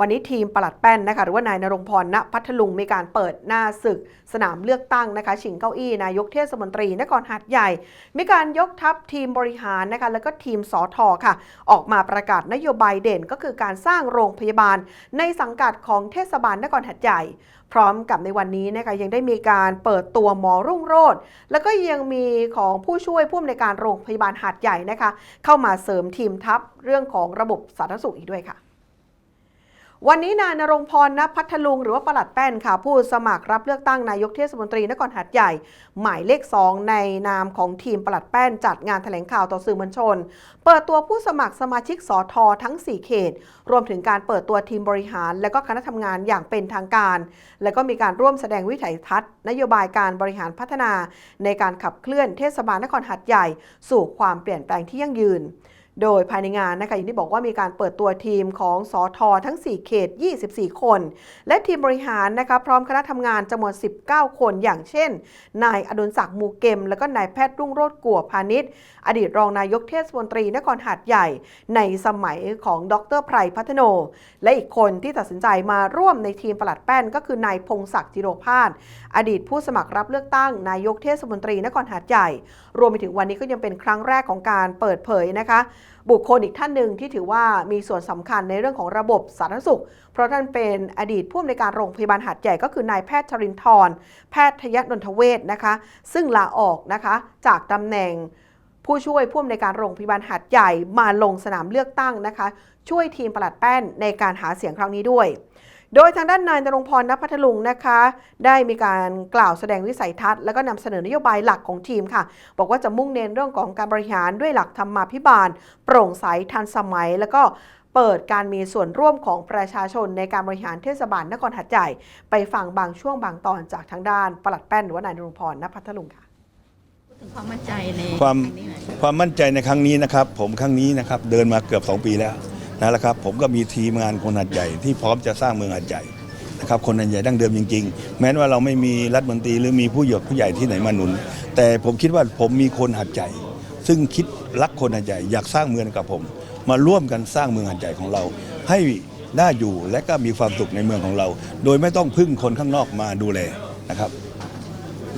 วันนี้ทีมปลัดแป้นนะคะหรือว่านายนรงพรณพัทลุงมีการเปิดหน้าศึกสนามเลือกตั้งนะคะชิงเก้าอี้นายกเทศมนตรีนครหัดใหญ่ มีการยกทัพทีมบริหารนะคะแล้วก็ทีมสอทอค่ะ ออกมาประกาศนโยบายเด่นก็คือการสร้างโรงพยาบาล ในสังกัดของเทศบาลนครหัดใหญ่ พร้อมกับในวันนี้นะคะยังได้มีการเปิดตัวหมอรุ่งโรจน์แล้วก็ยังมีของผู้ช่วยผู้อำนวยการโรงพยาบาลหาดใหญ่นะคะ เข้ามาเสริมทีมทัพเรื่องของระบบสาธารณสุขอีกด้วยค่ะ วันนี้นายนรงพรณพัทลุง หรือว่าปลัดแป้นค่ะ ผู้สมัครรับเลือกตั้งนายกเทศมนตรีนครหัดใหญ่ หมายเลข 2 ในนามของทีมปลัดแป้นจัดงานแถลงข่าวต่อสื่อมวลชน เปิดตัวผู้สมัครสมาชิกสอทอทั้ง 4 เขต รวมถึงการเปิดตัวทีมบริหาร และก็คณะทำงานอย่างเป็นทางการ และก็มีการร่วมแสดงวิสัยทัศน์ นโยบายการบริหารพัฒนา ในการขับเคลื่อนเทศบาลนครหัดใหญ่ สู่ความเปลี่ยนแปลงที่ยั่งยืน โดยภายในงานนะคะอย่างที่บอกว่ามีการเปิดตัวทีมของสอทอทั้ง 4 เขต 24 คน และทีมบริหารนะคะพร้อมคณะทำงานจำนวน 19 คนอย่างเช่น นายอดุลศักดิ์มูเกม และก็นายแพทย์รุ่งโรจน์กัวพาณิชย์ อดีตรองนายกเทศมนตรีนครหาดใหญ่ ในสมัยของดรไพรพัฒโน และอีกคนที่ตัดสินใจมาร่วมในทีมปลัดแป้น ก็คือนายพงศักดิ์จิโรพาสอดีตผู้สมัครรับเลือกตั้งนายกเทศมนตรีนครหาดใหญ่ รวมไปถึงวันนี้ก็ยังเป็นครั้งแรกของการเปิดเผยนะคะบุคคลอีกท่านหนึ่งที่ถือว่ามีส่วนสำคัญในเรื่องของระบบสาธารณสุข เพราะท่านเป็นอดีตผู้อำนวยการโรงพยาบาลหาดใหญ่ก็คือนายแพทย์ชรินทร์แพทยนนทเวศนะคะ ซึ่งลาออกนะคะจากตำแหน่งผู้ช่วยผู้อำนวยการโรงพยาบาลหาดใหญ่มาลงสนามเลือกตั้งนะคะ ช่วยทีมปลัดแป้นในการหาเสียงครั้งนี้ด้วย โดยทางด้านนายนรงพรณพัทลุงนะคะ ได้มีการกล่าวแสดงวิสัยทัศน์แล้วก็นำเสนอนโยบายหลักของทีมค่ะ บอกว่าจะมุ่งเน้นเรื่องของการบริหารด้วยหลักธรรมาภิบาล โปร่งใสทันสมัย แล้วก็เปิดการมีส่วนร่วมของประชาชนในการบริหารเทศบาลนครหัดใหญ่ไปฟังบางช่วงบางตอนจากทางด้านปลัดแป้นหรือว่านายนรงพรณพัทลุงค่ะถึงความมั่นใจในความครั้งนี้หน่อยความมั่นใจในครั้งนี้นะครับ ผมครั้งนี้นะครับเดินมาเกือบ 2 ปีแล้ว นั่นแหละครับผมก็มีทีมงานคนหัดใหญ่ที่พร้อมจะสร้างเมืองหัดใหญ่นะครับคนหัดใหญ่ดั้งเดิมจริง ๆ แม้ว่าเราไม่มีรัฐมนตรีหรือมีผู้หยกผู้ใหญ่ที่ไหนมาหนุน แต่ผมคิดว่าผมมีคนหัดใหญ่ซึ่งคิดรักคนหัดใหญ่อยากสร้างเมืองกับผม มาร่วมกันสร้างเมืองหัดใหญ่ของเรา ให้น่าอยู่และก็มีความสุขในเมืองของเรา โดยไม่ต้องพึ่งคนข้างนอกมาดูแลนะครับ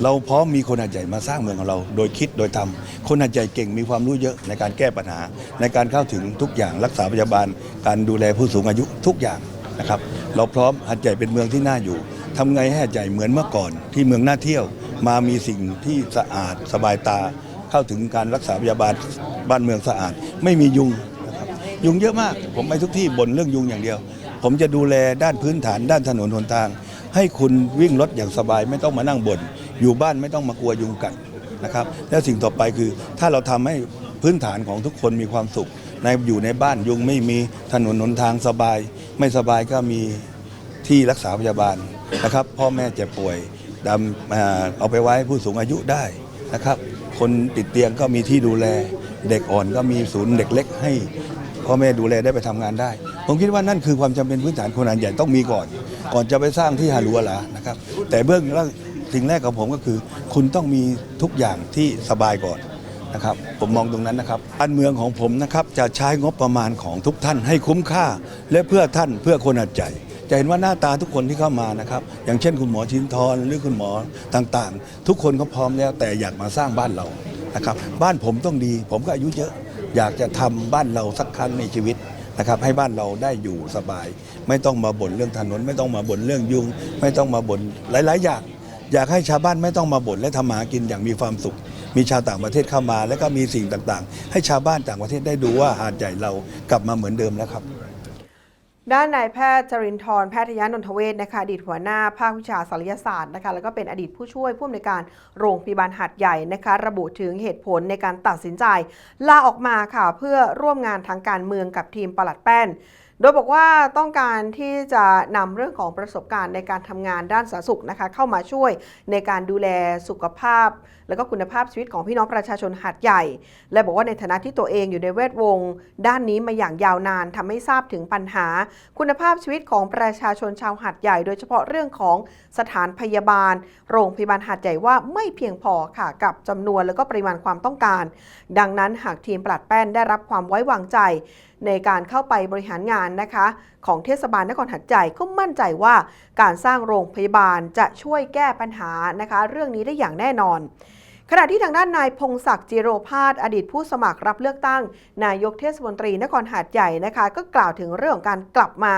เราพร้อมมีคนหัดใหญ่มาสร้างเมืองของเรา โดยคิดโดยทำคนหัดใหญ่เก่งมีความรู้เยอะในการแก้ปัญหา ในการเข้าถึงทุกอย่างรักษาพยาบาล การดูแลผู้สูงอายุทุกอย่างนะครับเราพร้อมหัดใหญ่เป็นเมืองที่น่าอยู่ทำไงให้หัดใหญ่เหมือนเมื่อก่อน ที่เมืองน่าเที่ยว มามีสิ่งที่สะอาดสบายตา เข้าถึงการรักษาพยาบาลบ้านเมืองสะอาด ไม่มียุงนะครับยุงเยอะมาก ผมไปทุกที่บ่นเรื่องยุงอย่างเดียว ผมจะดูแลด้านพื้นฐานด้านถนนหนทาง ให้คุณวิ่งรถอย่างสบายไม่ต้องมานั่งบน่น อยู่บ้านไม่ต้องมากลัวยุงกัดนะครับ แล้วสิ่งต่อไปคือถ้าเราทำให้พื้นฐานของทุกคนมีความสุขในอยู่ในบ้านยุงไม่มีถนนหนทางสบาย ไม่สบายก็มีที่รักษาพยาบาลนะครับ พ่อแม่เจ็บป่วยดำอ่าเอาไปไว้ผู้สูงอายุได้นะครับ คนติดเตียงก็มีที่ดูแล เด็กอ่อนก็มีศูนย์เด็กเล็กให้พ่อแม่ดูแลได้ไปทำงานได้ ผมคิดว่านั่นคือความจำเป็นพื้นฐานคนอันใหญ่ต้องมีก่อน ก่อนจะไปสร้างที่ฮารัวหลานะครับ แต่เบื้อง สิ่งแรกของผมก็คือ คุณต้องมีทุกอย่างที่สบายก่อนนะครับผมมองตรงนั้นนะครับการเมืองของผมนะครับจะใช้งบประมาณของทุกท่านให้คุ้มค่า และเพื่อท่านเพื่อคนอัดใจ จะเห็นว่าหน้าตาทุกคนที่เข้ามานะครับ อย่างเช่นคุณหมอชินทรหรือคุณหมอต่างๆ ทุกคนเขาพร้อมแล้วแต่อยากมาสร้างบ้านเรานะครับ บ้านผมต้องดี ผมก็อายุเยอะ อยากจะทำบ้านเราสักครั้งในชีวิตนะครับให้บ้านเราได้อยู่สบาย ไม่ต้องมาบ่นเรื่องถนน ไม่ต้องมาบ่นเรื่องยุง ไม่ต้องมาบ่นหลาย ๆ อย่าง อยากให้ชาวบ้านไม่ต้องมาบ่นและทำมาหากินอย่างมีความสุข มีชาวต่างประเทศเข้ามา แล้วก็มีสิ่งต่างๆ ให้ชาวบ้านต่างประเทศได้ดูว่าหาดใหญ่เรากลับมาเหมือนเดิมแล้วครับ ด้านนายแพทย์จรินทร์แพทยนนทเวศนะคะอดีตหัวหน้าภาควิชาศัลยศาสตร์นะคะแล้วก็เป็นอดีตผู้ช่วยผู้อำนวยการโรงพยาบาลหัดใหญ่นะคะระบุถึงเหตุผลในการตัดสินใจ ลาออกมาค่ะเพื่อร่วมงานทางการเมืองกับทีมปลัดแป้น โดยบอกว่าต้องการที่จะนำเรื่องของประสบการณ์ในการทำงานด้านสาธารณสุขนะคะเข้ามาช่วยในการดูแลสุขภาพ และก็คุณภาพชีวิตของพี่น้องประชาชนหัดใหญ่ และบอกว่าในฐานะที่ตัวเองอยู่ในแวดวง ด้านนี้มาอย่างยาวนานทำให้ทราบถึงปัญหา คุณภาพชีวิตของประชาชนชาวหัดใหญ่ โดยเฉพาะเรื่องของสถานพยาบาล โรงพยาบาลหัดใหญ่ว่าไม่เพียงพอค่ะกับจำนวนและก็ปริมาณความต้องการ ดังนั้นหากทีมปลัดแป้นได้รับความไว้วางใจ ในการเข้าไปบริหารงานนะคะ ของเทศบาลนครหัดใหญ่ก็มั่นใจว่าการสร้างโรงพยาบาลจะช่วยแก้ปัญหานะคะ เรื่องนี้ได้อย่างแน่นอน ขณะที่ทางด้านนายพงศักดิ์จิโรพาสอดีตผู้สมัครรับเลือกตั้ง นายกเทศมนตรีนครหาดใหญ่นะคะ ก็กล่าวถึงเรื่องของการกลับมา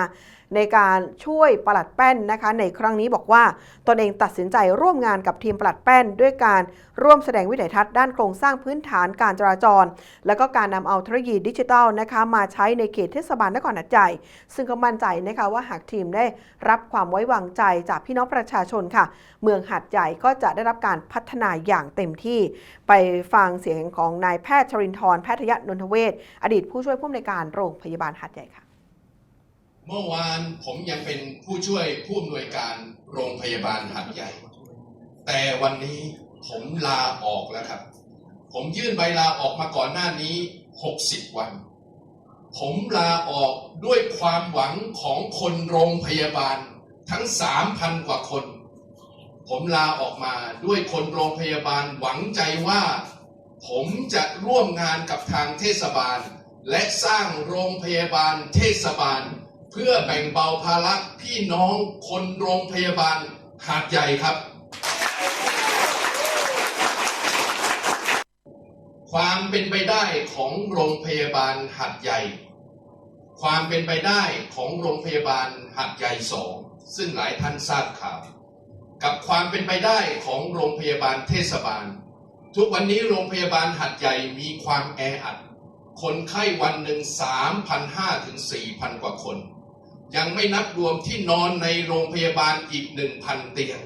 ในการช่วยปลัดแป้นนะคะ ในครั้งนี้บอกว่าตนเองตัดสินใจร่วมงานกับทีมปลัดแป้น ด้วยการร่วมแสดงวิสัยทัศน์ด้านโครงสร้างพื้นฐานการจราจร แล้วก็การนำเอาเทคโนโลยีดิจิทัลนะคะมาใช้ในเขตเทศบาลนครหาดใหญ่ซึ่งก็มั่นใจนะคะว่าหากทีมได้รับความไว้วางใจจากพี่น้องประชาชนค่ะ เมืองหาดใหญ่ก็จะได้รับการพัฒนาอย่างเต็มที่ไปฟังเสียงของนายแพทย์ชรินทร์แพทยนนทเวศอดีตผู้ช่วยผู้อำนวยการโรงพยาบาลหาดใหญ่ค่ะ เมื่อวานผมยังเป็นผู้ช่วยผู้อำนวยการโรงพยาบาลหัดใหญ่ แต่วันนี้ผมลาออกแล้วครับ ผมยื่นใบลาออกมาก่อนหน้านี้ 60 วัน ผมลาออกด้วยความหวังของคนโรงพยาบาลทั้ง 3,000 กว่าคน ผมลาออกมาด้วยคนโรงพยาบาลหวังใจว่า ผมจะร่วมงานกับทางเทศบาล และสร้างโรงพยาบาลเทศบาล เพื่อแบ่งเบาภาระพี่น้องคนโรงพยาบาลหาดใหญ่ครับ ความเป็นไปได้ของโรงพยาบาลหัดใหญ่ ความเป็นไปได้ของโรงพยาบาลหัดใหญ่สองซึ่งหลายท่านทราบข่าว กับความเป็นไปได้ของโรงพยาบาลเทศบาล ทุกวันนี้โรงพยาบาลหัดใหญ่มีความแออัด คนไข้วันหนึ่ง3,500ถึง4,000 กว่าคน ยังไม่นับรวมที่นอนในโรงพยาบาลอีก 1,000 เตียง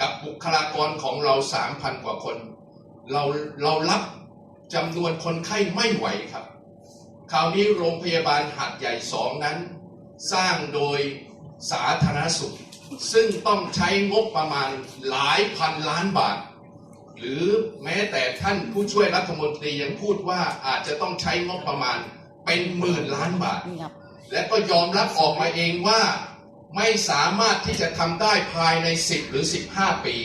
กับบุคลากรของเรา 3,000 กว่าคน เราเรารับจำนวนคนไข้ไม่ไหวครับ คราวนี้โรงพยาบาลหัดใหญ่สองนั้น สร้างโดยสาธารณสุข ซึ่งต้องใช้งบประมาณหลายพันล้านบาท หรือแม้แต่ท่านผู้ช่วยรัฐมนตรียังพูดว่าอาจจะต้องใช้งบประมาณเป็นหมื่นล้านบาท และก็ยอมรับออกมาเองว่าไม่สามารถที่จะทำได้ภายใน 10 หรือ 15 ปี